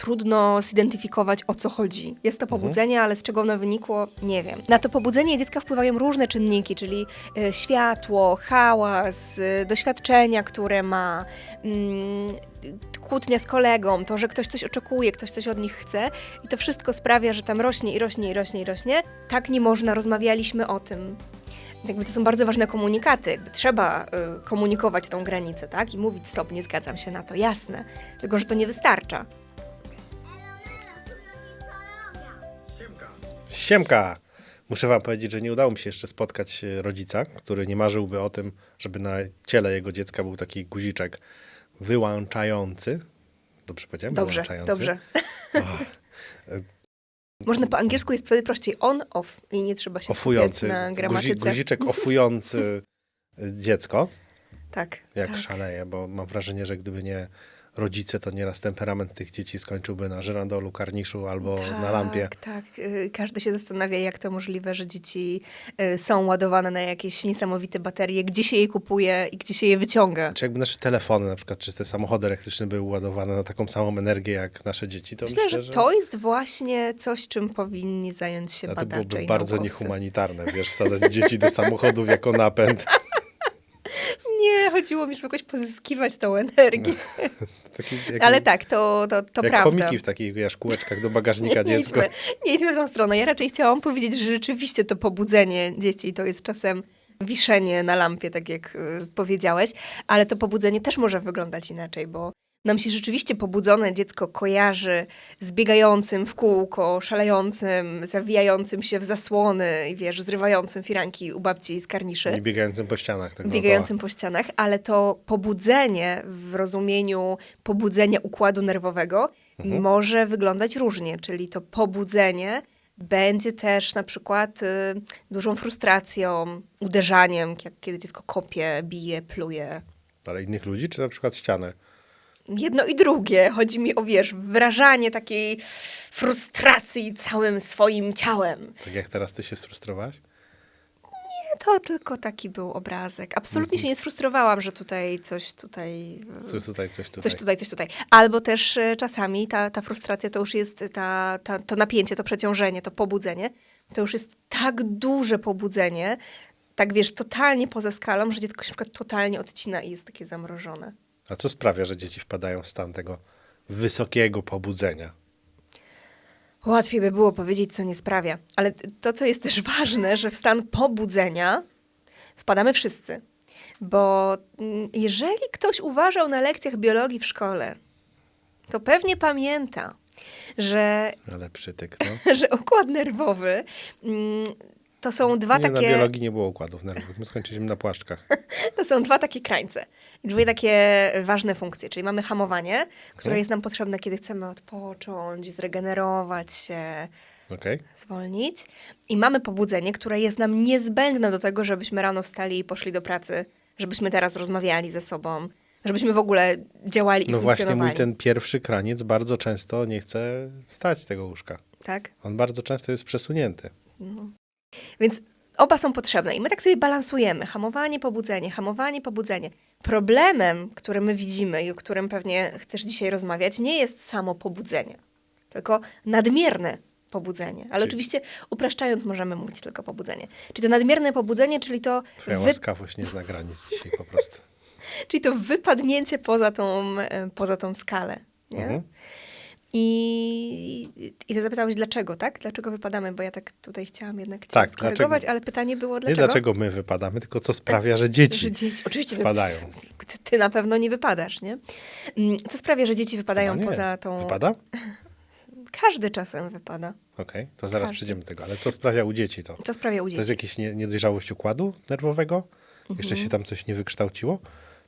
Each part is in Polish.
trudno zidentyfikować o co chodzi. Jest to pobudzenie, ale z czego ono wynikło, nie wiem. Na to pobudzenie dziecka wpływają różne czynniki, czyli y, światło, hałas, y, doświadczenia, które ma, mm, kłótnia z kolegą, to, że ktoś coś oczekuje, ktoś coś od nich chce i to wszystko sprawia, że tam rośnie i rośnie i rośnie i rośnie. Tak nie można, rozmawialiśmy o tym. Jakby to są bardzo ważne komunikaty. Jakby trzeba y, komunikować tą granicę, tak? I mówić stop, nie zgadzam się na to, jasne. Tylko, że to nie wystarcza. Siemka! Muszę wam powiedzieć, że nie udało mi się jeszcze spotkać e, rodzica, który nie marzyłby o tym, żeby na ciele jego dziecka był taki guziczek wyłączający. Dobrze powiedziałem? Dobrze, wyłączający. dobrze. Och, Można po angielsku jest wtedy prościej on-off i nie trzeba się ofujący. na Guzi, gramatyce. guziczek ofujący e, dziecko, Tak, jak tak. szaleje, bo mam wrażenie, że gdyby nie rodzice, to nieraz temperament tych dzieci skończyłby na żyrandolu, karniszu albo na lampie. Tak, tak. Y, Każdy się zastanawia, jak to możliwe, że dzieci y, są ładowane na jakieś niesamowite baterie, gdzie się je kupuje i gdzie się je wyciąga. Czy jakby nasze telefony, na przykład, czy te samochody elektryczne były ładowane na taką samą energię jak nasze dzieci, to Myślę, myślę, że to jest właśnie coś, czym powinni zająć się A to badacze byłoby i bardzo naukowcy. niehumanitarne, wiesz, wsadzać dzieci do samochodów jako napęd. Nie, chodziło mi, żeby jakoś pozyskiwać tą energię. Taki, jak, Ale tak, to, to, to jak prawda. komiki w takich, wiesz, kółeczkach do bagażnika nie, nie, dziecko. idźmy, nie idźmy w tą stronę. Ja raczej chciałam powiedzieć, że rzeczywiście to pobudzenie dzieci to jest czasem wiszenie na lampie, tak jak y, powiedziałeś, ale to pobudzenie też może wyglądać inaczej, bo nam się rzeczywiście pobudzone dziecko kojarzy z biegającym w kółko, szalejącym, zawijającym się w zasłony i wiesz, zrywającym firanki u babci z karniszy I biegającym po ścianach. Tak biegającym po ścianach, ale to pobudzenie w rozumieniu pobudzenia układu nerwowego Mhm. może wyglądać różnie, czyli to pobudzenie będzie też na przykład y, dużą frustracją, uderzaniem, jak kiedy dziecko kopie, bije, pluje. Ale innych ludzi, czy na przykład ścianę? Jedno i drugie. Chodzi mi o, wiesz, wyrażanie takiej frustracji całym swoim ciałem. Tak jak teraz ty się sfrustrowałaś? To tylko taki był obrazek. Absolutnie Mhm. się nie sfrustrowałam, że tutaj coś tutaj Coś tutaj, coś tutaj. Coś tutaj, coś tutaj. Albo też e, czasami ta, ta frustracja to już jest ta, ta, to napięcie, to przeciążenie, to pobudzenie. To już jest tak duże pobudzenie, tak wiesz, totalnie poza skalą, że dziecko się na przykład totalnie odcina i jest takie zamrożone. A co sprawia, że dzieci wpadają w stan tego wysokiego pobudzenia? Łatwiej by było powiedzieć, co nie sprawia. Ale to, co jest też ważne, że w stan pobudzenia wpadamy wszyscy. Bo mm, jeżeli ktoś uważał na lekcjach biologii w szkole, to pewnie pamięta, że Ale przytyk, no. że układ nerwowy mm, to są dwa nie, na takie biologii nie było układów nerwowych. My skończyliśmy na płaszczkach. to są dwa takie krańce i dwie takie ważne funkcje, czyli mamy hamowanie, które Mhm. jest nam potrzebne, kiedy chcemy odpocząć, zregenerować się, Okej? zwolnić i mamy pobudzenie, które jest nam niezbędne do tego, żebyśmy rano wstali i poszli do pracy, żebyśmy teraz rozmawiali ze sobą, żebyśmy w ogóle działali i No właśnie funkcjonowali. mój ten pierwszy kraniec bardzo często nie chce wstać z tego łóżka. Tak? On bardzo często jest przesunięty. Więc oba są potrzebne i my tak sobie balansujemy. Hamowanie, pobudzenie, hamowanie, pobudzenie. Problemem, który my widzimy i o którym pewnie chcesz dzisiaj rozmawiać, nie jest samo pobudzenie, tylko nadmierne pobudzenie. Ale Czyli- oczywiście upraszczając możemy mówić tylko pobudzenie. Czyli to nadmierne pobudzenie, czyli to, Twoja wy, łaskawość nie zna granic dzisiaj po prostu. czyli to wypadnięcie poza tą, e, poza tą skalę. Nie? Mhm. I, I ty zapytałeś dlaczego, tak? Dlaczego wypadamy? Bo ja tak tutaj chciałam jednak cię Tak, skorygować, dlaczego? ale pytanie było Nie dlaczego? dlaczego my wypadamy, tylko co sprawia, że dzieci Że dzieci, oczywiście no, wpadają. Ty, ty na pewno nie wypadasz, nie? Mm, Co sprawia, że dzieci wypadają nie. poza tą. Wypada? Każdy czasem wypada. Okej, to zaraz Każdy. przejdziemy do tego. Ale co sprawia u dzieci to? Co sprawia u To dzieci? jest jakaś nie, niedojrzałość układu nerwowego? Jeszcze Mhm. się tam coś nie wykształciło?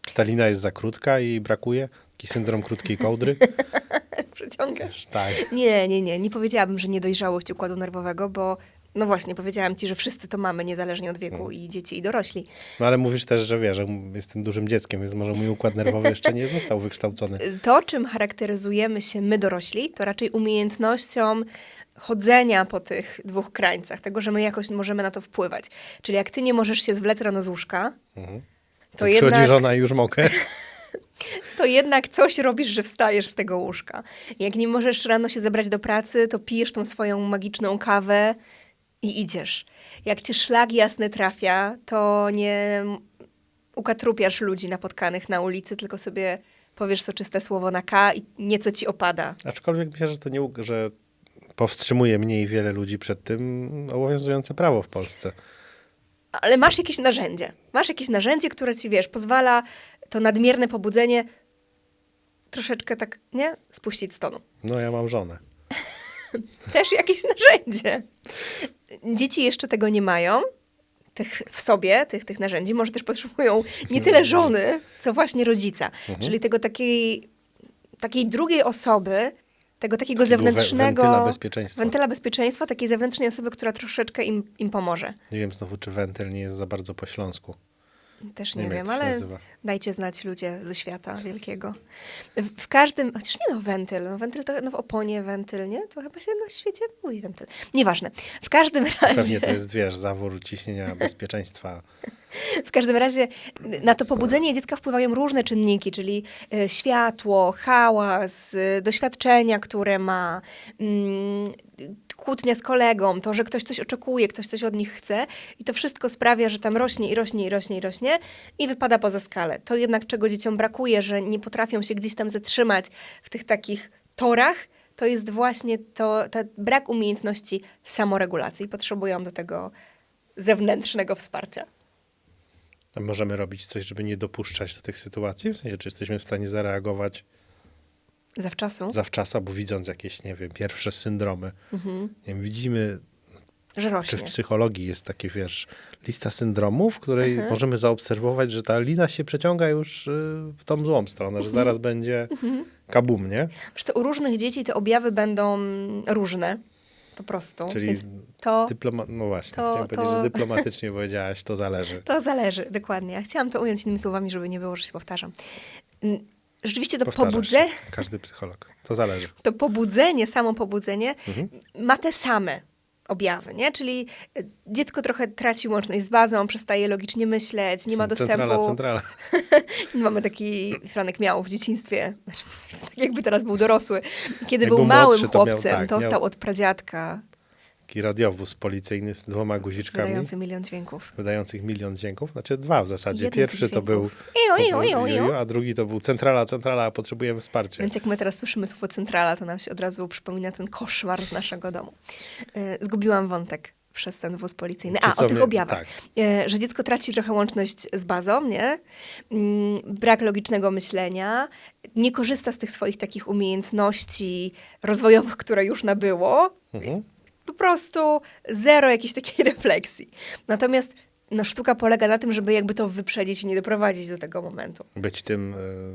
Czy ta lina jest za krótka i brakuje? Taki syndrom krótkiej kołdry? Przeciągasz. tak. Nie, nie, nie. Nie powiedziałabym, że niedojrzałość układu nerwowego, bo no właśnie, powiedziałam ci, że wszyscy to mamy, niezależnie od wieku, Mhm. i dzieci, i dorośli. No ale mówisz też, że wiesz, że jestem dużym dzieckiem, więc może mój układ nerwowy jeszcze nie został wykształcony. To, czym charakteryzujemy się my dorośli, to raczej umiejętnością chodzenia po tych dwóch krańcach, tego, że my jakoś możemy na to wpływać. Czyli jak ty nie możesz się zwlec rano z łóżka, Mhm. to Przychodzi jednak... żona i już mogę. to jednak coś robisz, że wstajesz z tego łóżka. Jak nie możesz rano się zebrać do pracy, to pijesz tą swoją magiczną kawę i idziesz. Jak cię szlak jasny trafia, to nie ukatrupiasz ludzi napotkanych na ulicy, tylko sobie powiesz soczyste słowo na K i nieco ci opada. Aczkolwiek myślę, że to nie, że powstrzymuje mniej wiele ludzi przed tym obowiązujące prawo w Polsce. Ale masz jakieś narzędzie. Masz jakieś narzędzie, które ci, wiesz, pozwala to nadmierne pobudzenie troszeczkę tak, nie? Spuścić z tonu. No ja mam żonę. Też jakieś narzędzie. Dzieci jeszcze tego nie mają, tych w sobie, tych, tych narzędzi. Może też potrzebują nie tyle żony, co właśnie rodzica. Czyli tego takiej, takiej drugiej osoby, tego takiego Takiego we- zewnętrznego... wentyla bezpieczeństwa. Wentyla bezpieczeństwa, takiej zewnętrznej osoby, która troszeczkę im, im pomoże. Nie wiem znowu, czy wentyl nie jest za bardzo po śląsku. Też Nie nie, wiem, ale nazywa. dajcie znać ludzie ze świata wielkiego. W, w każdym, chociaż nie no, wentyl, no wentyl to no, w oponie wentyl, nie? To chyba się na świecie mówi wentyl. Nieważne. W każdym razie, Pewnie to jest, wiesz, zawór ciśnienia bezpieczeństwa. w każdym razie na to pobudzenie dziecka wpływają różne czynniki, czyli e, światło, hałas, e, doświadczenia, które ma, mm, kłótnia z kolegą, to, że ktoś coś oczekuje, ktoś coś od nich chce i to wszystko sprawia, że tam rośnie i rośnie i rośnie i rośnie i wypada poza skalę. To jednak, czego dzieciom brakuje, że nie potrafią się gdzieś tam zatrzymać w tych takich torach, to jest właśnie to, brak umiejętności samoregulacji. Potrzebują do tego zewnętrznego wsparcia. A możemy robić coś, żeby nie dopuszczać do tych sytuacji? W sensie, czy jesteśmy w stanie zareagować Zawczasu, zawczasu, albo widząc jakieś, nie wiem, pierwsze syndromy. Nie wiem, widzimy, że czy rośnie. w psychologii jest taki, wiesz, lista syndromów, w której możemy zaobserwować, że ta lina się przeciąga już y, w tą złą stronę, że zaraz będzie kabum, nie? Co, u różnych dzieci te objawy będą różne, po prostu. Czyli Więc to, dyploma- no właśnie, to- chciałem to- powiedzieć, że dyplomatycznie powiedziałaś, to zależy. to zależy, dokładnie. Ja chciałam to ująć innymi słowami, żeby nie było, że się powtarzam. Rzeczywiście to, Powtarzasz pobudze, się. Każdy psycholog. To zależy. to pobudzenie, samo pobudzenie Mhm. ma te same objawy, nie? Czyli y, dziecko trochę traci łączność z bazą, przestaje logicznie myśleć, nie ma dostępu... Centrala, centrala. Mamy taki, Franek miał w dzieciństwie, tak jakby teraz był dorosły. Kiedy Jak był był małym młodszy, to miał- chłopcem, tak, dostał miał- od pradziadka, Taki radiowóz policyjny z dwoma guziczkami. wydający milion dźwięków. wydających milion dźwięków. Znaczy dwa w zasadzie. Jeden Pierwszy to był. Iu, iu, iu, a drugi to był centrala, centrala, potrzebujemy wsparcia. Więc jak my teraz słyszymy słowo centrala, to nam się od razu przypomina ten koszmar z naszego domu. E, Zgubiłam wątek przez ten wóz policyjny. Czy A, są o tych objawach. tak. E, Że dziecko traci trochę łączność z bazą, nie? Mm, Brak logicznego myślenia, nie korzysta z tych swoich takich umiejętności rozwojowych, które już nabyło. Mhm. Po prostu zero jakiejś takiej refleksji. Natomiast no, sztuka polega na tym, żeby jakby to wyprzedzić i nie doprowadzić do tego momentu Być tym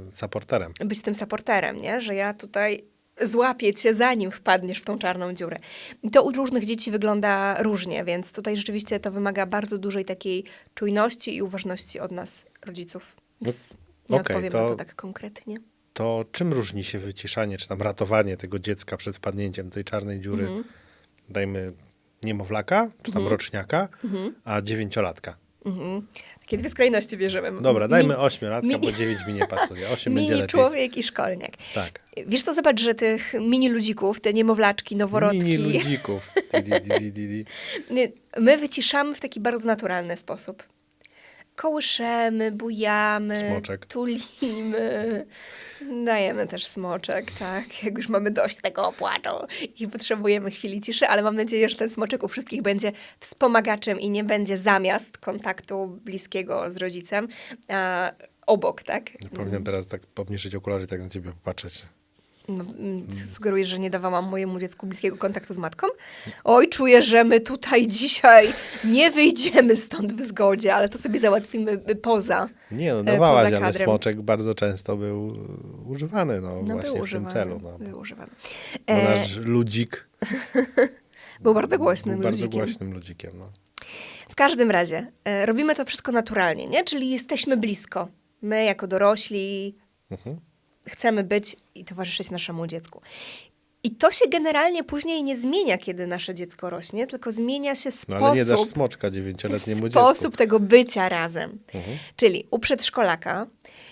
y, supporterem. być tym supporterem, nie? że ja tutaj złapię cię, zanim wpadniesz w tą czarną dziurę. I to u różnych dzieci wygląda różnie, więc tutaj rzeczywiście to wymaga bardzo dużej takiej czujności i uważności od nas, rodziców. Więc nie okej, odpowiem to- na to tak konkretnie. To czym różni się wyciszanie, czy tam ratowanie tego dziecka przed wpadnięciem tej czarnej dziury? Mhm. Dajmy niemowlaka, czy tam roczniaka, a dziewięciolatka. Mhm. Takie dwie skrajności bierzemy. Dobra, dajmy Mi- ośmiolatka, bo dziewięć mi nie pasuje. Osiem będzie Mini lepiej. człowiek i szkolniak. Tak. Wiesz co, zobacz, że tych mini ludzików, te niemowlaczki, noworodki, Mini ludzików. Di, di, di, My wyciszamy w taki bardzo naturalny sposób. Kołyszemy, bujamy, Smoczek. tulimy. Dajemy też smoczek, tak. Jak już mamy dość tego płaczu i potrzebujemy chwili ciszy, ale mam nadzieję, że ten smoczek u wszystkich będzie wspomagaczem i nie będzie zamiast kontaktu bliskiego z rodzicem, a obok, tak? Ja Powinienem teraz tak obniżyć okulary i tak na ciebie popatrzeć. No, mm, Sugerujesz, że nie dawałam mojemu dziecku bliskiego kontaktu z matką? Oj, czuję, że my tutaj dzisiaj nie wyjdziemy stąd w zgodzie, ale to sobie załatwimy y, poza. Nie, no e, dawałaś, poza ale smoczek bardzo często był e, używany, no, No, właśnie był w używany. tym celu. No. Był używany. Bo E, nasz ludzik był bardzo głośnym był bardzo ludzikiem. głośnym ludzikiem. No. W każdym razie, e, robimy to wszystko naturalnie, nie? Czyli jesteśmy blisko. My, jako dorośli, Mhm. Chcemy być i towarzyszyć naszemu dziecku. I to się generalnie później nie zmienia, kiedy nasze dziecko rośnie, tylko zmienia się No sposób, ale nie dasz smoczka dziewięcioletniemu sposób dziecku. tego bycia razem. Mhm. Czyli u przedszkolaka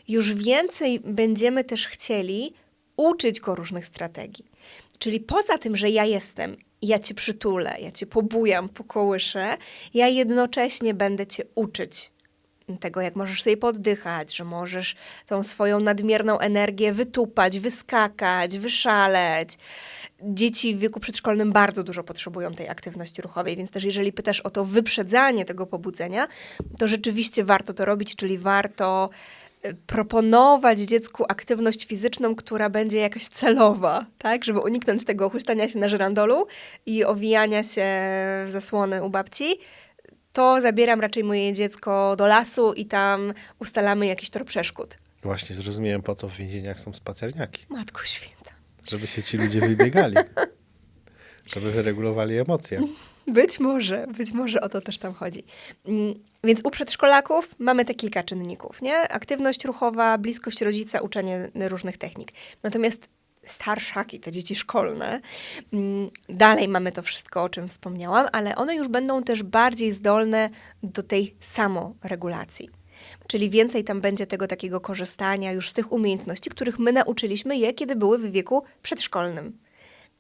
już więcej będziemy też chcieli uczyć go różnych strategii. Czyli poza tym, że ja jestem, ja cię przytulę, ja cię pobujam, pokołyszę, ja jednocześnie będę cię uczyć tego, jak możesz sobie poddychać, że możesz tą swoją nadmierną energię wytupać, wyskakać, wyszaleć. Dzieci w wieku przedszkolnym bardzo dużo potrzebują tej aktywności ruchowej, więc też jeżeli pytasz o to wyprzedzanie tego pobudzenia, to rzeczywiście warto to robić, czyli warto y, proponować dziecku aktywność fizyczną, która będzie jakaś celowa, tak? Żeby uniknąć tego huśtania się na żyrandolu i owijania się w zasłony u babci, to zabieram raczej moje dziecko do lasu i tam ustalamy jakiś tor przeszkód. Właśnie zrozumiałem, po co w więzieniach są spacerniaki. Matko święta. Żeby się ci ludzie wybiegali. Żeby wyregulowali emocje. Być może, być może o to też tam chodzi. Mm, Więc u przedszkolaków mamy te kilka czynników, nie? Aktywność ruchowa, bliskość rodzica, uczenie różnych technik. Natomiast starszaki, te dzieci szkolne, mm, dalej mamy to wszystko, o czym wspomniałam, ale one już będą też bardziej zdolne do tej samoregulacji. Czyli więcej tam będzie tego takiego korzystania już z tych umiejętności, których my nauczyliśmy je, kiedy były w wieku przedszkolnym.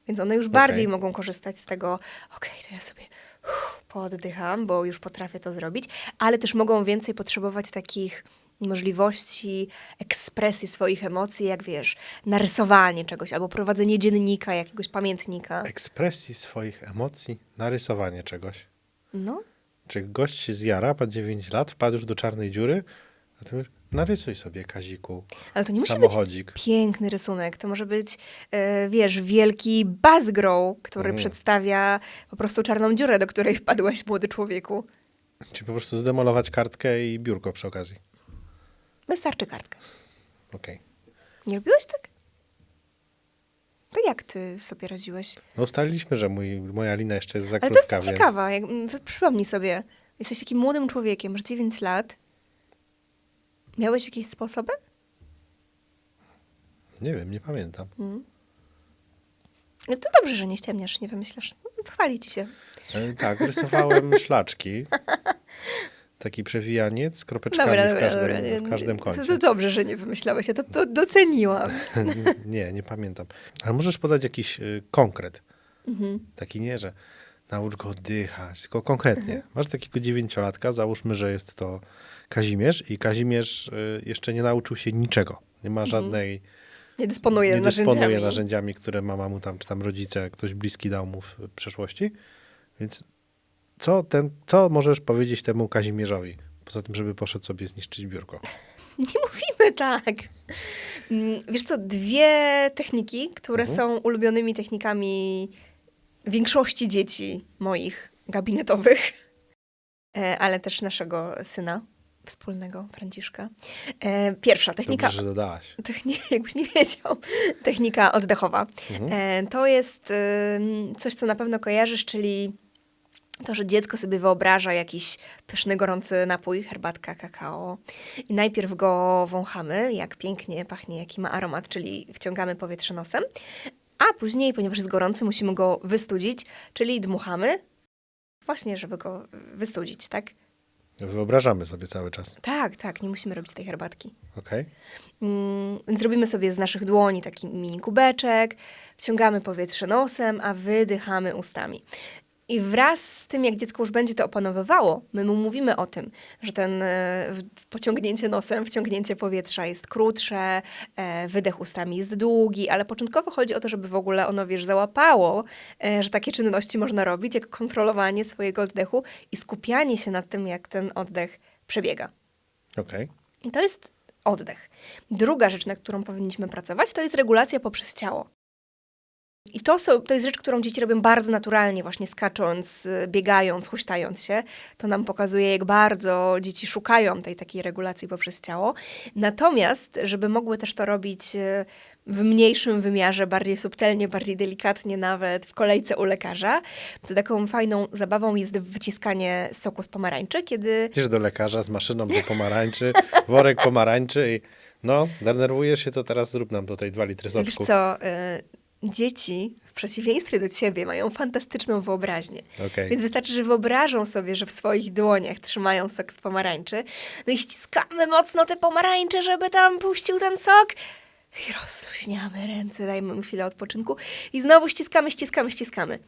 Więc one już bardziej mogą korzystać z tego, okej, to ja sobie uff, pooddycham, bo już potrafię to zrobić, ale też mogą więcej potrzebować takich możliwości ekspresji swoich emocji, jak wiesz, narysowanie czegoś albo prowadzenie dziennika, jakiegoś pamiętnika. Ekspresji swoich emocji, narysowanie czegoś. No, Czy gość się zjara, ma 9 lat, wpadł już do czarnej dziury, a ty mówisz, narysuj sobie, Kaziku, ale to nie musi samochodzik. być piękny rysunek. To może być, e, wiesz, wielki bazgrow, który Mm. przedstawia po prostu czarną dziurę, do której wpadłeś, młody człowieku. Czy po prostu zdemolować kartkę i biurko przy okazji. Wystarczy kartkę. Okej. Nie robiłeś tak? To jak ty sobie radziłeś? No ustaliliśmy, że mój, moja lina jeszcze jest za Ale to krótka, jest więc... ciekawa. Jak, mm, przypomnij sobie, jesteś takim młodym człowiekiem, masz 9 lat. Miałeś jakieś sposoby? Nie wiem, nie pamiętam. No to dobrze, że nie ściemniasz, nie wymyślasz. Chwali ci się. E, tak, rysowałem szlaczki. Taki przewijaniec z kropeczkami w, każdym, w każdym To, kącie. to dobrze, że nie wymyślałeś, ja to do- doceniłam. nie, nie pamiętam. Ale możesz podać jakiś y, konkret. Mhm. Taki nie, że naucz go oddychać, tylko konkretnie. Mhm. Masz takiego dziewięciolatka, załóżmy, że jest to Kazimierz i Kazimierz y, jeszcze nie nauczył się niczego. Nie ma żadnej, Nie dysponuję nie narzędziami. dysponuje narzędziami, które mama mu tam, czy tam rodzice, ktoś bliski dał mu w przeszłości. Więc co, ten, co możesz powiedzieć temu Kazimierzowi? Poza tym, żeby poszedł sobie zniszczyć biurko. Nie mówimy tak. Mm, Wiesz co, dwie techniki, które Mhm. są ulubionymi technikami większości dzieci moich gabinetowych, e, ale też naszego syna wspólnego, Franciszka. E, Pierwsza technika. Dobrze, że dodałaś. Techni- jakbyś nie wiedział, technika oddechowa. Mhm. E, to jest coś, co na pewno kojarzysz, czyli to, że dziecko sobie wyobraża jakiś pyszny, gorący napój, herbatka, kakao i najpierw go wąchamy, jak pięknie pachnie, jaki ma aromat, czyli wciągamy powietrze nosem, a później, ponieważ jest gorący, musimy go wystudzić, czyli dmuchamy, właśnie, żeby go wystudzić, tak? Wyobrażamy sobie cały czas. Tak, tak, nie musimy robić tej herbatki. Okej? Mm, Więc robimy sobie z naszych dłoni taki mini kubeczek, wciągamy powietrze nosem, a wydychamy ustami. I wraz z tym, jak dziecko już będzie to opanowywało, my mu mówimy o tym, że ten e, pociągnięcie nosem, wciągnięcie powietrza jest krótsze, e, wydech ustami jest długi, ale początkowo chodzi o to, żeby w ogóle ono, wiesz, załapało, e, że takie czynności można robić, jak kontrolowanie swojego oddechu i skupianie się nad tym, jak ten oddech przebiega. Okej. I to jest oddech. Druga rzecz, nad którą powinniśmy pracować, to jest regulacja poprzez ciało. I to, są, to jest rzecz, którą dzieci robią bardzo naturalnie, właśnie skacząc, y, biegając, huśtając się. To nam pokazuje, jak bardzo dzieci szukają tej takiej regulacji poprzez ciało. Natomiast, żeby mogły też to robić y, w mniejszym wymiarze, bardziej subtelnie, bardziej delikatnie, nawet w kolejce u lekarza, to taką fajną zabawą jest wyciskanie soku z pomarańczy, kiedy Idziesz do lekarza z maszyną do pomarańczy, worek pomarańczy i no, denerwujesz się, to teraz zrób nam tutaj dwa litry Wiesz soczku. co, y, dzieci, w przeciwieństwie do ciebie, mają fantastyczną wyobraźnię. Okej. Więc wystarczy, że wyobrażą sobie, że w swoich dłoniach trzymają sok z pomarańczy, no i ściskamy mocno te pomarańcze, żeby tam puścił ten sok. I rozluźniamy ręce, dajmy mu chwilę odpoczynku i znowu ściskamy, ściskamy, ściskamy.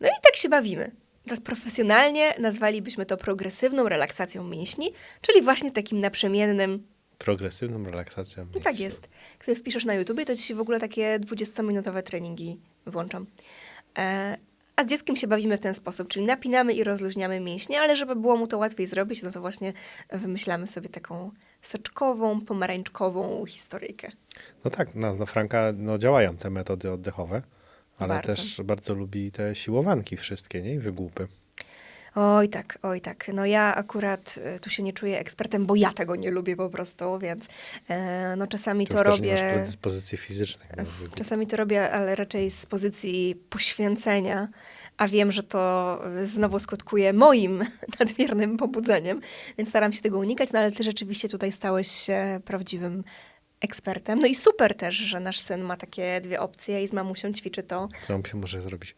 No i tak się bawimy. Teraz profesjonalnie nazwalibyśmy to progresywną relaksacją mięśni, czyli właśnie takim naprzemiennym Progresywną relaksacją. no tak jest. Jak sobie wpiszesz na YouTubie, to ci się w ogóle takie 20-minutowe treningi włączą. E, a z dzieckiem się bawimy w ten sposób, czyli napinamy i rozluźniamy mięśnie, ale żeby było mu to łatwiej zrobić, no to właśnie wymyślamy sobie taką soczkową, pomarańczkową historyjkę. No tak, na, na Franka no, działają te metody oddechowe, ale Bardzo. też bardzo lubi te siłowanki wszystkie, nie? I wygłupy. Oj tak, oj tak. No ja akurat e, tu się nie czuję ekspertem, bo ja tego nie lubię po prostu, więc e, no czasami to nie robię... masz na wygłup. Czasami to robię, ale raczej z pozycji poświęcenia, a wiem, że to y, znowu skutkuje moim nadmiernym pobudzeniem, więc staram się tego unikać, no ale ty rzeczywiście tutaj stałeś się prawdziwym ekspertem. No i super też, że nasz syn ma takie dwie opcje i z mamusią ćwiczy to, on się może zrobić?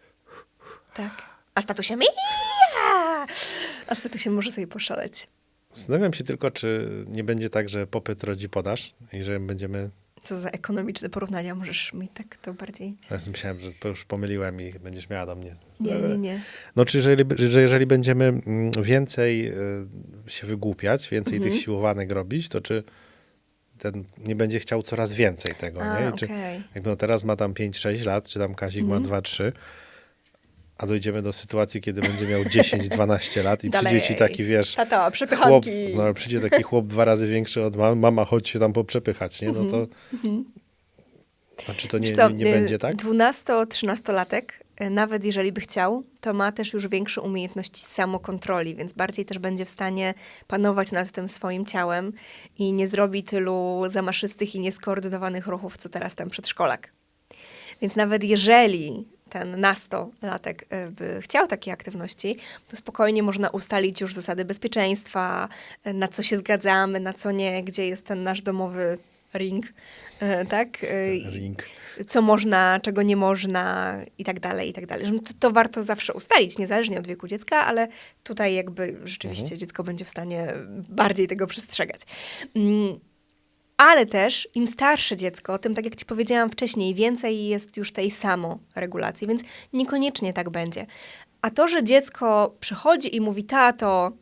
tak. A z tatusiem! A z tatusiem może sobie poszaleć. Zastanawiam się tylko, czy nie będzie tak, że popyt rodzi podaż i że będziemy... Co za ekonomiczne porównania, możesz mi tak to bardziej... Ja myślałem, że już pomyliłem i będziesz miała do mnie. Nie, nie, nie. No, czy jeżeli, że jeżeli będziemy mm, więcej y, się wygłupiać, więcej Mhm. tych siłowanek robić, to czy ten nie będzie chciał coraz więcej tego, A, nie? Czy, jakby no teraz ma tam 5-6 lat, czy tam Kazik Mhm. ma 2-3, a dojdziemy do sytuacji, kiedy będzie miał 10-12 lat i Dalej. przyjdzie ci taki, wiesz, Tata, chłop, no, przyjdzie taki chłop dwa razy większy od mam, mama, chodź się tam poprzepychać, nie? No to... A czy to nie, Mhm. Nie, nie y, będzie tak? 12-13-latek, y, nawet jeżeli by chciał, to ma też już większe umiejętności samokontroli, więc bardziej też będzie w stanie panować nad tym swoim ciałem i nie zrobi tylu zamaszystych i nieskoordynowanych ruchów, co teraz ten przedszkolak. Więc nawet jeżeli ten nastolatek y, by chciał takiej aktywności, to spokojnie można ustalić już zasady bezpieczeństwa, y, na co się zgadzamy, na co nie, gdzie jest ten nasz domowy ring, y, tak? Ring. co można, czego nie można i tak dalej, i tak dalej. To, to warto zawsze ustalić, niezależnie od wieku dziecka, ale tutaj jakby rzeczywiście Mhm. dziecko będzie w stanie bardziej tego przestrzegać. Ale też im starsze dziecko, tym tak jak ci powiedziałam wcześniej, więcej jest już tej samoregulacji, więc niekoniecznie tak będzie. A to, że dziecko przychodzi i mówi, tato,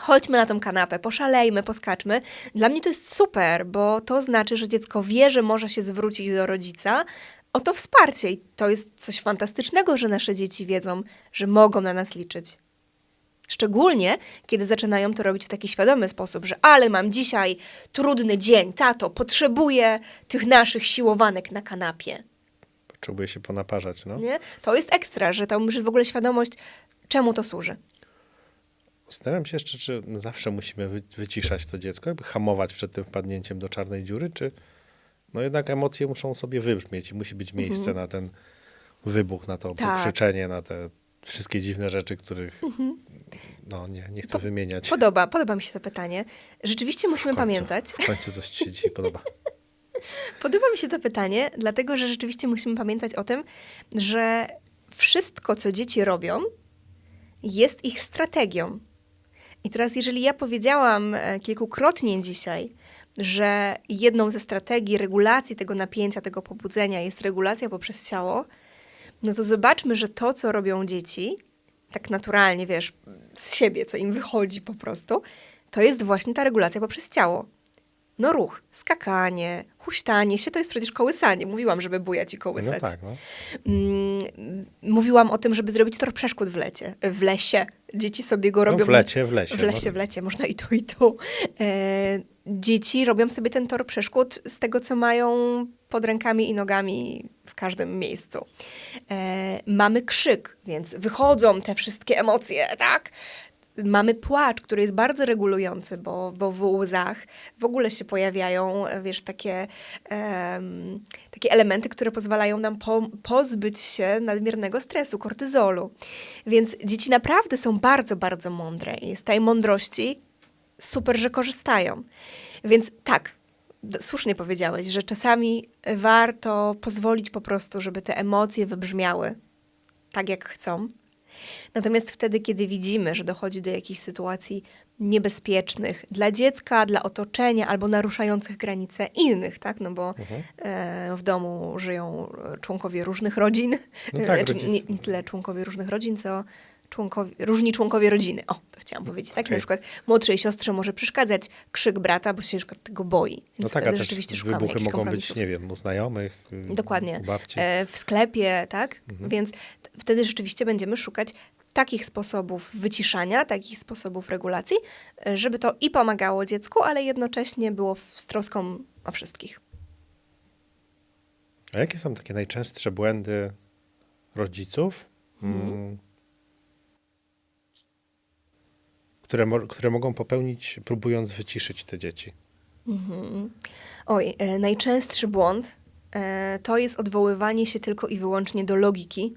chodźmy na tą kanapę, poszalejmy, poskaczmy. Dla mnie to jest super, bo to znaczy, że dziecko wie, że może się zwrócić do rodzica o to wsparcie. I to jest coś fantastycznego, że nasze dzieci wiedzą, że mogą na nas liczyć. Szczególnie, kiedy zaczynają to robić w taki świadomy sposób, że ale mam dzisiaj trudny dzień, tato, potrzebuję tych naszych siłowanek na kanapie. Potrzebuje się ponaparzać, no. Nie? To jest ekstra, że to już jest w ogóle świadomość, czemu to służy. Zastanawiam się jeszcze, czy zawsze musimy wy, wyciszać to dziecko, jakby hamować przed tym wpadnięciem do czarnej dziury, czy no jednak emocje muszą sobie wybrzmieć i musi być miejsce na ten wybuch, na to Mhm. Tak. pokrzyczenie, na te wszystkie dziwne rzeczy, których no nie, nie chcę Po- wymieniać. Podoba, podoba mi się to pytanie. Rzeczywiście musimy W końcu- pamiętać. W końcu coś ci się dzisiaj podoba. Podoba mi się to pytanie, dlatego że rzeczywiście musimy pamiętać o tym, że wszystko, co dzieci robią, jest ich strategią. I teraz, jeżeli ja powiedziałam e, kilkukrotnie dzisiaj, że jedną ze strategii regulacji tego napięcia, tego pobudzenia jest regulacja poprzez ciało, no to zobaczmy, że to, co robią dzieci, tak naturalnie, wiesz, z siebie, co im wychodzi po prostu, to jest właśnie ta regulacja poprzez ciało. No ruch, skakanie, huśtanie się, to jest przecież kołysanie. Mówiłam, żeby bujać i No kołysać. tak, no. Mm, mówiłam o tym, żeby zrobić tor przeszkód w lecie, w lesie. Dzieci sobie go robią. no w lecie, w lesie. W lesie, no. w lecie, można i tu, i tu. E, dzieci robią sobie ten tor przeszkód z tego, co mają pod rękami i nogami w każdym miejscu. E, mamy krzyk, więc wychodzą te wszystkie emocje, tak? Mamy płacz, który jest bardzo regulujący, bo, bo w łzach w ogóle się pojawiają, wiesz, takie, em, takie elementy, które pozwalają nam po, pozbyć się nadmiernego stresu, kortyzolu. Więc dzieci naprawdę są bardzo, bardzo mądre i z tej mądrości super, że korzystają. Więc tak, słusznie powiedziałeś, że czasami warto pozwolić po prostu, żeby te emocje wybrzmiały tak, jak chcą. Natomiast wtedy, kiedy widzimy, że dochodzi do jakichś sytuacji niebezpiecznych dla dziecka, dla otoczenia albo naruszających granice innych, tak? No bo e, w domu żyją e, członkowie różnych rodzin. No tak, Znaczy, rodzice- nie, nie tyle członkowie różnych rodzin, co członkowie, różni członkowie rodziny. O, to chciałam powiedzieć. Tak, Okej. na przykład młodszej siostrze może przeszkadzać krzyk brata, bo się na przykład tego boi. Więc No tak, a też rzeczywiście szukamy wybuchy mogą być, nie wiem, u znajomych, y, Dokładnie. u babci. E, w sklepie, tak? Mhm. Więc wtedy rzeczywiście będziemy szukać takich sposobów wyciszania, takich sposobów regulacji, e, żeby to i pomagało dziecku, ale jednocześnie było z troską o wszystkich. A jakie są takie najczęstsze błędy rodziców, Mhm. mm, które, mo- które mogą popełnić, próbując wyciszyć te dzieci? Mhm. Oj, e, najczęstszy błąd e, to jest odwoływanie się tylko i wyłącznie do logiki.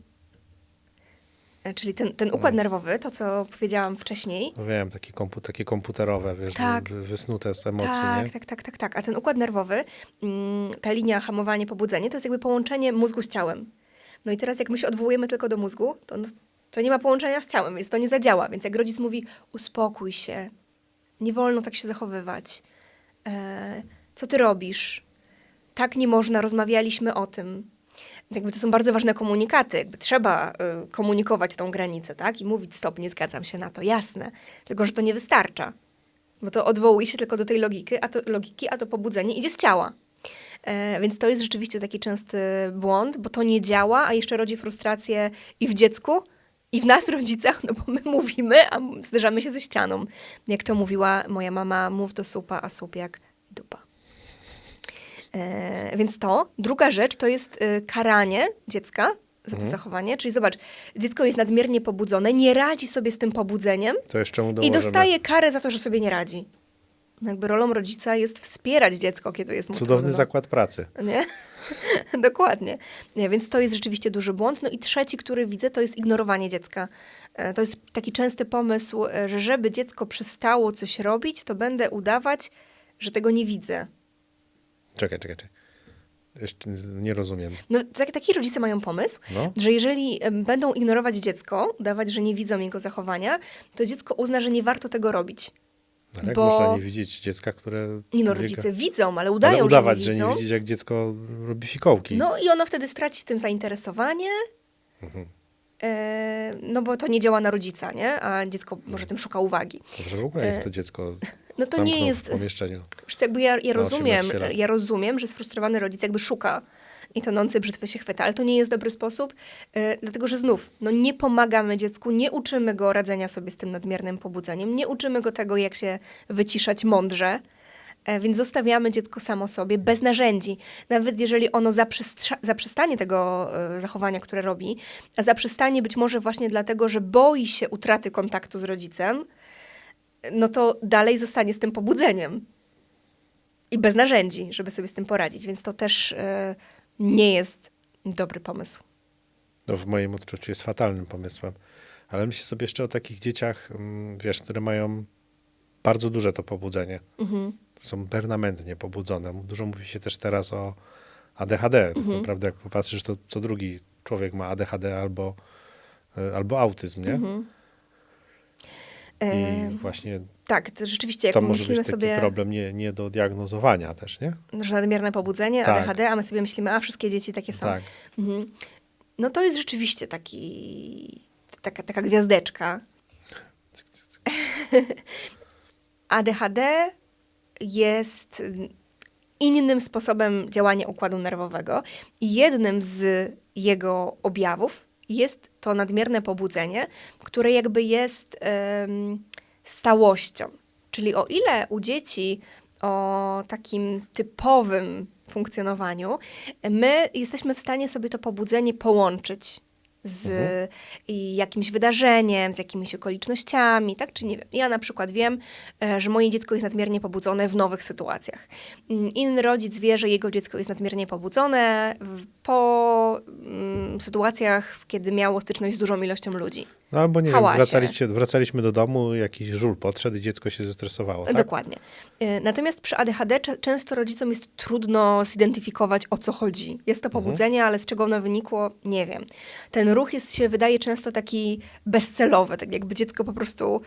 E, czyli ten, ten układ Mm. nerwowy, to co powiedziałam wcześniej, No wiem, takie, kompu, takie komputerowe, wiesz, Tak. wy- wysnute z emocji, tak, nie? tak, tak, tak, tak. A ten układ nerwowy, mm, ta linia hamowanie, pobudzenie, to jest jakby połączenie mózgu z ciałem. No i teraz jak my się odwołujemy tylko do mózgu, to, no, to nie ma połączenia z ciałem, więc to nie zadziała. Więc jak rodzic mówi, uspokój się, nie wolno tak się zachowywać, e, co ty robisz? Tak nie można, rozmawialiśmy o tym. Jakby to są bardzo ważne komunikaty, jakby trzeba y, komunikować tą granicę, tak? I mówić stop, nie zgadzam się na to, jasne. Tylko, że to nie wystarcza. Bo to odwołuje się tylko do tej logiki, a to, logiki, a to pobudzenie idzie z ciała. E, więc to jest rzeczywiście taki częsty błąd, bo to nie działa, a jeszcze rodzi frustrację i w dziecku, i w nas, rodzicach, no bo my mówimy, a zderzamy się ze ścianą. Jak to mówiła moja mama, mów do supa, a sup jak dupa. E, więc to. Druga rzecz to jest e, karanie dziecka za to Mhm. zachowanie. Czyli zobacz, dziecko jest nadmiernie pobudzone, nie radzi sobie z tym pobudzeniem, i dostaje karę za to, że sobie nie radzi. Jakby rolą rodzica jest wspierać dziecko, kiedy jest mu cudowny trudno. zakład pracy. Nie? Dokładnie. Nie, więc to jest rzeczywiście duży błąd. No i trzeci, który widzę, to jest ignorowanie dziecka. E, To jest taki częsty pomysł, e, że żeby dziecko przestało coś robić, to będę udawać, że tego nie widzę. Czekaj, czekaj, czekaj. Jeszcze nie rozumiem. No, tak, taki rodzice mają pomysł, No. że jeżeli będą ignorować dziecko, udawać, że nie widzą jego zachowania, to dziecko uzna, że nie warto tego robić. Ale jak Bo- można nie widzieć dziecka, które... Nie no, biega- rodzice widzą, ale udają, Ale udawać, że nie widzą. widzieć, jak dziecko robi fikołki. No i ono wtedy straci tym zainteresowanie, Mhm. e, no bo to nie działa na rodzica, nie? A dziecko może tym szuka uwagi. Może w ogóle niech E, to dziecko No to nie jest... w pomieszczeniu. Jakby ja, ja rozumiem, 18 lat. ja rozumiem, że sfrustrowany rodzic jakby szuka i tonący brzytwy się chwyta, ale to nie jest dobry sposób, e, dlatego że znów, no nie pomagamy dziecku, nie uczymy go radzenia sobie z tym nadmiernym pobudzeniem, nie uczymy go tego, jak się wyciszać mądrze, e, więc zostawiamy dziecko samo sobie, bez narzędzi. Nawet jeżeli ono zaprzestanie tego e, zachowania, które robi, a zaprzestanie być może właśnie dlatego, że boi się utraty kontaktu z rodzicem, no to dalej zostanie z tym pobudzeniem. I bez narzędzi, żeby sobie z tym poradzić. Więc to też e, nie jest dobry pomysł. No w moim odczuciu jest fatalnym pomysłem. Ale myślę sobie jeszcze o takich dzieciach, mm, wiesz, które mają bardzo duże to pobudzenie. Mhm. Są permanentnie pobudzone. Dużo mówi się też teraz o ADHD. Tak Mhm. naprawdę jak popatrzysz, to co drugi człowiek ma ADHD albo, y, albo autyzm, nie? Mhm. I właśnie tak, to rzeczywiście, jak to może myślimy być taki sobie, problem nie, nie do diagnozowania też, nie? że nadmierne pobudzenie, Tak. ADHD, a my sobie myślimy, a wszystkie dzieci takie są. Tak. Mhm. No to jest rzeczywiście taki, taka, taka gwiazdeczka. Cyk, cyk, cyk. ADHD jest innym sposobem działania układu nerwowego i jednym z jego objawów jest to nadmierne pobudzenie, które jakby jest em, stałością. Czyli o ile u dzieci o takim typowym funkcjonowaniu, my jesteśmy w stanie sobie to pobudzenie połączyć z i jakimś wydarzeniem, z jakimiś okolicznościami, tak? Czy nie wiem. Ja na przykład wiem, e, że moje dziecko jest nadmiernie pobudzone w nowych sytuacjach. Mm, Inny rodzic wie, że jego dziecko jest nadmiernie pobudzone po mm, sytuacjach, kiedy miało styczność z dużą ilością ludzi. No albo nie wiem, hałasie. wracaliście, wracaliśmy do domu, jakiś żul podszedł i dziecko się zestresowało, tak? Dokładnie. Y, Natomiast przy ADHD często rodzicom jest trudno zidentyfikować, o co chodzi. Jest to pobudzenie, ale z czego ono wynikło, nie wiem. Ten ruch jest, się wydaje często taki bezcelowy, tak jakby dziecko po prostu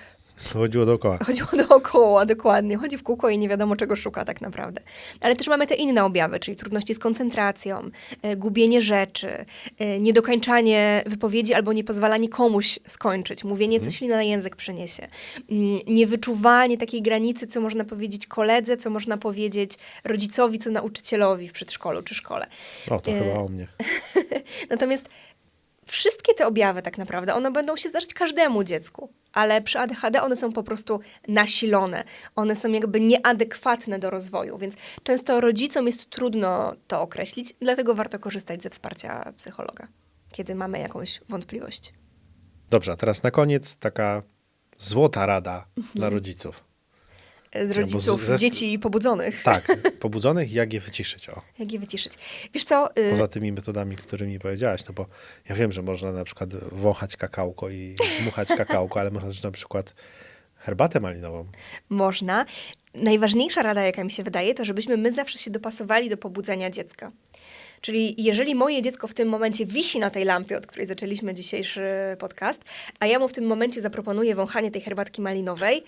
Chodziło dookoła. chodziło dookoła, dokładnie. Chodzi w kółko i nie wiadomo, czego szuka tak naprawdę. Ale też mamy te inne objawy, czyli trudności z koncentracją, e, gubienie rzeczy, e, niedokończanie wypowiedzi albo niepozwalanie komuś skończyć, mówienie, co ślina na język przyniesie, mm, niewyczuwanie takiej granicy, co można powiedzieć koledze, co można powiedzieć rodzicowi, co nauczycielowi w przedszkolu czy szkole. O, to E, chyba o mnie. Natomiast wszystkie te objawy tak naprawdę, one będą się zdarzyć każdemu dziecku, ale przy ADHD one są po prostu nasilone. One są jakby nieadekwatne do rozwoju, więc często rodzicom jest trudno to określić, dlatego warto korzystać ze wsparcia psychologa, kiedy mamy jakąś wątpliwość. Dobrze, a teraz na koniec taka złota rada dla rodziców. E, Z rodziców dzieci pobudzonych. Tak, pobudzonych, jak je wyciszyć, o. Jak je wyciszyć? Wiesz co, y, Poza tymi metodami, którymi powiedziałaś, no bo ja wiem, że można na przykład wąchać kakałko i dmuchać kakałko, ale można też na przykład herbatę malinową. można. Najważniejsza rada, jaka mi się wydaje, to żebyśmy my zawsze się dopasowali do pobudzenia dziecka. Czyli jeżeli moje dziecko w tym momencie wisi na tej lampie, od której zaczęliśmy dzisiejszy podcast, a ja mu w tym momencie zaproponuję wąchanie tej herbatki malinowej,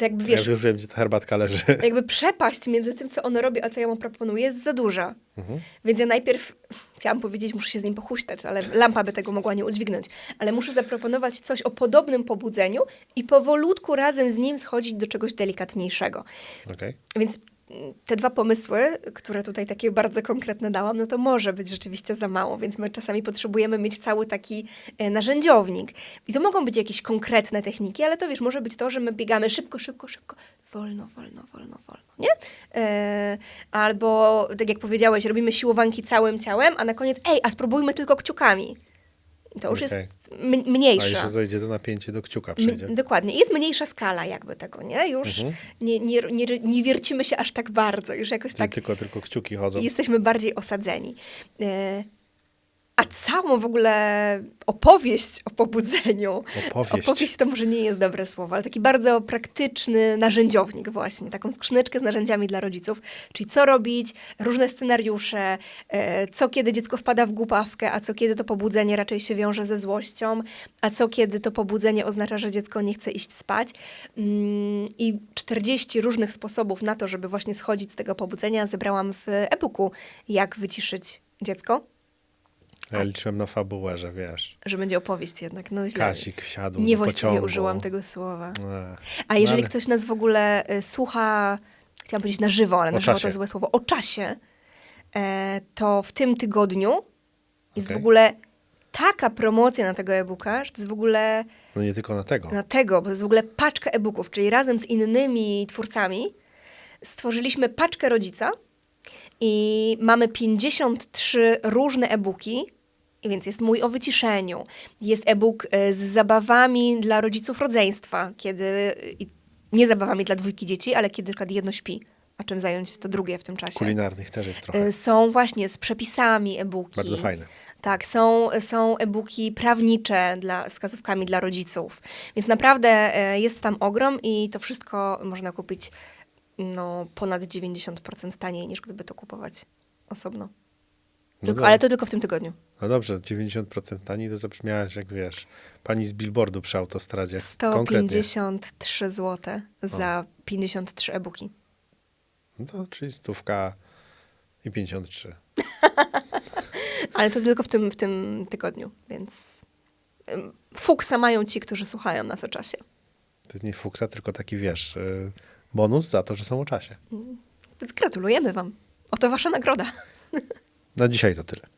jakby wiesz, ja już wiem, gdzie ta herbatka leży. jakby przepaść między tym, co ono robi, a co ja mu proponuję, jest za duża. Mhm. Więc ja najpierw chciałam powiedzieć, muszę się z nim pochuśtać, ale lampa by tego mogła nie udźwignąć. Ale muszę zaproponować coś o podobnym pobudzeniu i powolutku razem z nim schodzić do czegoś delikatniejszego. Okej. Więc te dwa pomysły, które tutaj takie bardzo konkretne dałam, no to może być rzeczywiście za mało, więc my czasami potrzebujemy mieć cały taki e, narzędziownik. I to mogą być jakieś konkretne techniki, ale to wiesz, może być to, że my biegamy szybko, szybko, szybko, wolno, wolno, wolno, wolno, nie? E, albo, tak jak powiedziałeś, robimy siłowanki całym ciałem, a na koniec, ej, a spróbujmy tylko kciukami. To już Okej. jest m- A jeszcze zajdzie to napięcie do kciuka M- przejdzie. dokładnie. Jest mniejsza skala jakby tego, nie? Już Mhm. nie, nie, nie, nie wiercimy się aż tak bardzo, już jakoś Nie tak tylko, tylko kciuki chodzą. jesteśmy bardziej osadzeni. E, A całą w ogóle opowieść o pobudzeniu. Opowieść. Opowieść to może nie jest dobre słowo, ale taki bardzo praktyczny narzędziownik właśnie, taką skrzyneczkę z narzędziami dla rodziców, czyli co robić, różne scenariusze, e, co kiedy dziecko wpada w głupawkę, a co kiedy to pobudzenie raczej się wiąże ze złością, a co kiedy to pobudzenie oznacza, że dziecko nie chce iść spać. Mm, I 40 różnych sposobów na to, żeby właśnie schodzić z tego pobudzenia zebrałam w e-booku Jak wyciszyć dziecko, Ja liczyłem na fabułę, że wiesz, że będzie opowieść jednak. No źle. Kasik wsiadł Niewłaściwie użyłam tego słowa. Ech. A jeżeli ale- ktoś nas w ogóle y, słucha, chciałam powiedzieć na żywo, ale na O żywo to złe słowo, o czasie, e, to w tym tygodniu jest Okej. w ogóle taka promocja na tego e-booka, że to jest w ogóle No nie tylko na tego. na tego, bo to jest w ogóle paczka e-booków, czyli razem z innymi twórcami stworzyliśmy paczkę rodzica i mamy 53 różne e-booki. Więc jest mój o wyciszeniu. Jest e-book e, z zabawami dla rodziców rodzeństwa, kiedy nie zabawami dla dwójki dzieci, ale kiedy na przykład jedno śpi, a czym zająć to drugie w tym czasie. Kulinarnych też jest trochę. E, Są właśnie z przepisami e-booki. Bardzo fajne. Tak, są, są e-booki prawnicze dla, z wskazówkami dla rodziców. Więc naprawdę e, jest tam ogrom i to wszystko można kupić no, ponad 90% taniej niż gdyby to kupować osobno. No Tylko, ale to tylko w tym tygodniu. No dobrze, 90% taniej to zabrzmiałaś jak wiesz, pani z billboardu przy autostradzie. Konkretnie. 153 zł za 53 e-booki. No to czyli stówka i 53. Ale to tylko w tym, w tym tygodniu, więc fuksa mają ci, którzy słuchają nas o czasie. To jest nie fuksa, tylko taki wiesz, y, bonus za to, że są o czasie. Więc gratulujemy wam. Oto wasza nagroda. Na dzisiaj to tyle.